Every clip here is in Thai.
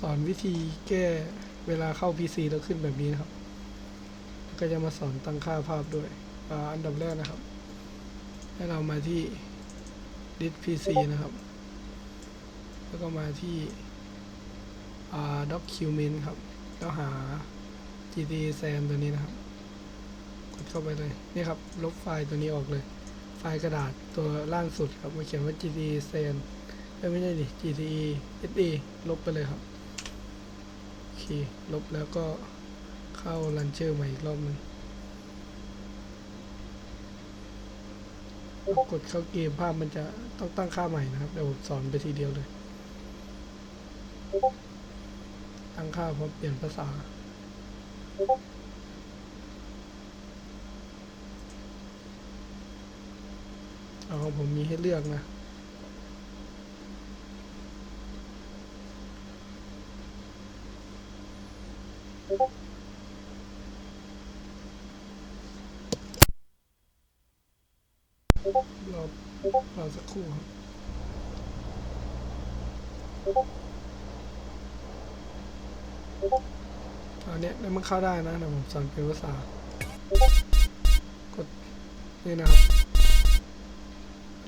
สอนวิธีแก้เวลาเข้า PC แล้วขึ้นแบบนี้นะครับ ก็จะมาสอนตั้งค่าภาพด้วยออันดับแรกนะครับ ให้เรามาที่ดิส PC นะครับ แล้วก็มาที่ document ครับ แล้วหา GTA San ตัวนี้นะครับ กดเข้าไปเลย นี่ครับ ลบไฟล์ตัวนี้ออกเลย ไฟล์กระดาษตัวล่างสุดครับมาเขียนว่า GTA San เอ้ยไม่ใช่ดิ GTA SA ลบไปเลยครับ เค ลบแล้วก็เข้า Launcher ใหม่อีกรอบนึงกดเข้าเกมภาพมันจะต้องตั้งค่าใหม่นะครับ เดี๋ยวผมสอนไปทีเดียวเลย ตั้งค่าพร้อมเปลี่ยนภาษาเอาของผมมีให้เลือกนะ รอรอสักครู่ครับอันเนี้ยแล้วมันเข้าได้นะเดี๋ยวผมสอนเป็นภาษากดนี่นะครับ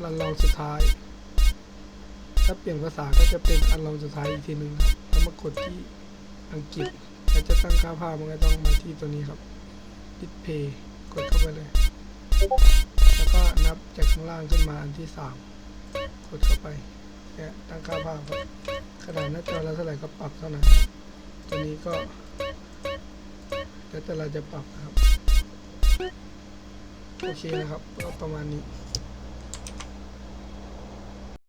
รันลองสุดท้าย ถ้าเปลี่ยนภาษาก็จะเป็นอันลองสุดท้ายอีกทีหนึ่งครับแล้วมากดที่อังกฤษ แล้วจะตั้งค่าภาพมันก็ต้องมาที่ตัวนี้ครับ display กดเข้าไปเลย แล้วก็นับจากข้างล่างขึ้นมาอันที่สามกดเข้าไปเนี่ยตั้งค่าภาพครับขนาดหน้าจอเราเท่าไหร่ก็ปรับเท่านั้นตัวนี้ก็แล้วแต่เราจะปรับนะครับ โอเคนะครับก็ประมาณนี้